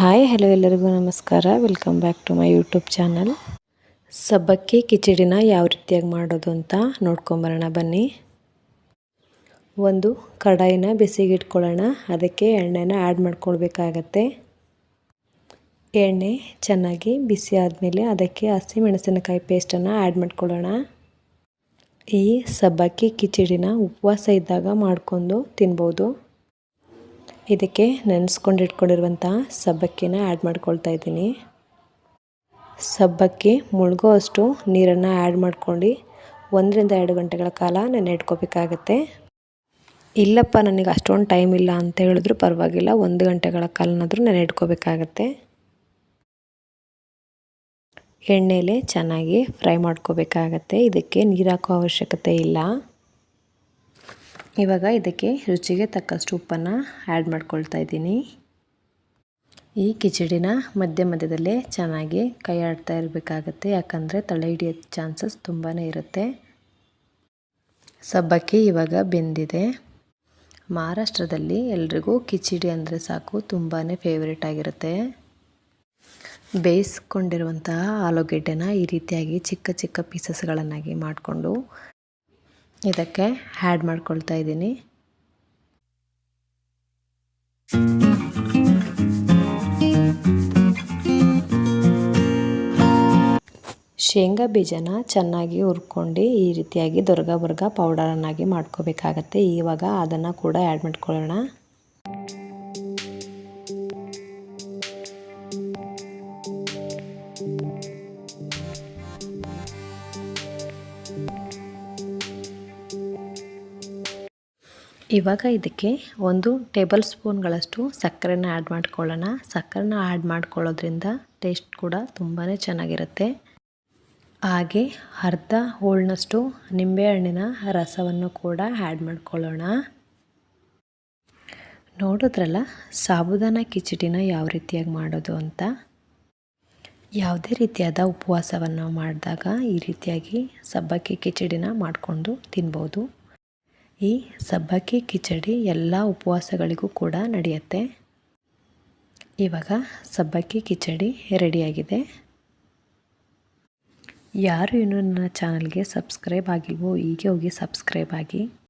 Hi, hello ಎಲ್ಲರಿಗೂ ನಮಸ್ಕಾರ. Welcome back to my YouTube channel ಸಬ್ಬಕ್ಕಿ ಕಿಚಡಿನ ಯಾವ ರೀತಿಯಾಗಿ ಮಾಡೋದು ಅಂತ ನೋಡ್ಕೊಂಬರೋಣ, ಬನ್ನಿ. ಒಂದು ಕಡಾಯಿನ ಬಿಸಿಗೆ ಇಟ್ಕೊಳ್ಳೋಣ ಅದಕ್ಕೆ ಎಣ್ಣೆನ ಆ್ಯಡ್ ಮಾಡ್ಕೊಳ್ಬೇಕಾಗತ್ತೆ. ಎಣ್ಣೆ ಚೆನ್ನಾಗಿ ಬಿಸಿ ಆದಮೇಲೆ ಅದಕ್ಕೆ ಹಸಿಮೆಣಸಿನಕಾಯಿ ಪೇಸ್ಟನ್ನು ಆ್ಯಡ್ ಮಾಡ್ಕೊಳ್ಳೋಣ. ಈ ಸಬ್ಬಕ್ಕಿ ಕಿಚಡಿನ ಉಪವಾಸ ಇದ್ದಾಗ ಮಾಡಿಕೊಂಡು ತಿನ್ಬೋದು. ಇದಕ್ಕೆ ನೆನೆಸ್ಕೊಂಡು ಇಟ್ಕೊಂಡಿರುವಂಥ ಸಬ್ಬಕ್ಕಿನ ಆ್ಯಡ್ ಮಾಡ್ಕೊಳ್ತಾ ಇದ್ದೀನಿ. ಸಬ್ಬಕ್ಕಿ ಮುಳುಗೋ ಅಷ್ಟು ನೀರನ್ನು ಆ್ಯಡ್ ಮಾಡ್ಕೊಂಡು ಒಂದರಿಂದ ಎರಡು ಗಂಟೆಗಳ ಕಾಲ ನೆನೆ ಇಟ್ಕೋಬೇಕಾಗತ್ತೆ. ಇಲ್ಲಪ್ಪ, ನನಗೆ ಅಷ್ಟೊಂದು ಟೈಮ್ ಇಲ್ಲ ಅಂತ ಹೇಳಿದ್ರು ಪರವಾಗಿಲ್ಲ, ಒಂದು ಗಂಟೆಗಳ ಕಾಲನಾದರೂ ನೆನೆ ಇಟ್ಕೋಬೇಕಾಗತ್ತೆ. ಎಣ್ಣೆಲೆ ಚೆನ್ನಾಗಿ ಫ್ರೈ ಮಾಡ್ಕೋಬೇಕಾಗತ್ತೆ, ಇದಕ್ಕೆ ನೀರು ಹಾಕೋ ಅವಶ್ಯಕತೆ ಇಲ್ಲ. ಇವಾಗ ಇದಕ್ಕೆ ರುಚಿಗೆ ತಕ್ಕಷ್ಟು ಉಪ್ಪನ್ನು ಆ್ಯಡ್ ಮಾಡ್ಕೊಳ್ತಾ ಇದ್ದೀನಿ. ಈ ಕಿಚಡಿನ ಮಧ್ಯ ಮಧ್ಯದಲ್ಲೇ ಚೆನ್ನಾಗಿ ಕೈ ಆಡ್ತಾ ಇರಬೇಕಾಗತ್ತೆ, ಯಾಕಂದರೆ ತಳೆ ಹಿಡಿಯೋ ಚಾನ್ಸಸ್ ತುಂಬಾ ಇರುತ್ತೆ. ಸಬ್ಬಕ್ಕಿ ಇವಾಗ ಬೆಂದಿದೆ. ಮಹಾರಾಷ್ಟ್ರದಲ್ಲಿ ಎಲ್ರಿಗೂ ಕಿಚಡಿ ಅಂದರೆ ಸಾಕು ತುಂಬಾ ಫೇವ್ರೇಟ್ ಆಗಿರುತ್ತೆ. ಬೇಯಿಸ್ಕೊಂಡಿರುವಂತಹ ಆಲೂಗೆಡ್ಡೆನ ಈ ರೀತಿಯಾಗಿ ಚಿಕ್ಕ ಚಿಕ್ಕ ಪೀಸಸ್ಗಳನ್ನಾಗಿ ಮಾಡಿಕೊಂಡು ಇದಕ್ಕೆ ಆ್ಯಡ್ ಮಾಡ್ಕೊಳ್ತಾ ಇದ್ದೀನಿ. ಶೇಂಗಾ ಬೀಜನ ಚೆನ್ನಾಗಿ ಹುರ್ಕೊಂಡು ಈ ರೀತಿಯಾಗಿ ದೊರ್ಗ ಬರ್ಗ ಪೌಡರನ್ನಾಗಿ ಮಾಡ್ಕೋಬೇಕಾಗತ್ತೆ. ಇವಾಗ ಅದನ್ನು ಕೂಡ ಆ್ಯಡ್ ಮಾಡ್ಕೊಳ್ಳೋಣ. ಇವಾಗ ಇದಕ್ಕೆ ಒಂದು ಟೇಬಲ್ ಸ್ಪೂನ್ಗಳಷ್ಟು ಸಕ್ಕರೆನ ಆ್ಯಡ್ ಮಾಡ್ಕೊಳ್ಳೋಣ. ಸಕ್ಕರೆನ ಆ್ಯಡ್ ಮಾಡ್ಕೊಳ್ಳೋದ್ರಿಂದ ಟೇಸ್ಟ್ ಕೂಡ ತುಂಬಾ ಚೆನ್ನಾಗಿರುತ್ತೆ. ಹಾಗೆ ಅರ್ಧ ಹೋಳ್ನಷ್ಟು ನಿಂಬೆಹಣ್ಣಿನ ರಸವನ್ನು ಕೂಡ ಆ್ಯಡ್ ಮಾಡ್ಕೊಳ್ಳೋಣ. ನೋಡಿದ್ರಲ್ಲ ಸಾಬುದಾನ ಕಿಚಡಿನ ಯಾವ ರೀತಿಯಾಗಿ ಮಾಡೋದು ಅಂತ? ಯಾವುದೇ ರೀತಿಯಾದ ಉಪವಾಸವನ್ನು ಮಾಡಿದಾಗ ಈ ರೀತಿಯಾಗಿ ಸಬ್ಬಕ್ಕಿ ಕಿಚಡಿನ ಮಾಡಿಕೊಂಡು ತಿನ್ಬೋದು. ಈ ಸಬ್ಬಕ್ಕಿ ಕಿಚಡಿ ಎಲ್ಲ ಉಪವಾಸಗಳಿಗೂ ಕೂಡ ನಡೆಯುತ್ತೆ. ಇವಾಗ ಸಬ್ಬಕ್ಕಿ ಕಿಚಡಿ ರೆಡಿಯಾಗಿದೆ. ಯಾರು ಇನ್ನೂ ನನ್ನ ಚಾನಲ್ಗೆ ಸಬ್ಸ್ಕ್ರೈಬ್ ಆಗಿಲ್ವೋ, ಹೀಗೆ ಹೋಗಿ ಸಬ್ಸ್ಕ್ರೈಬ್ ಆಗಿ.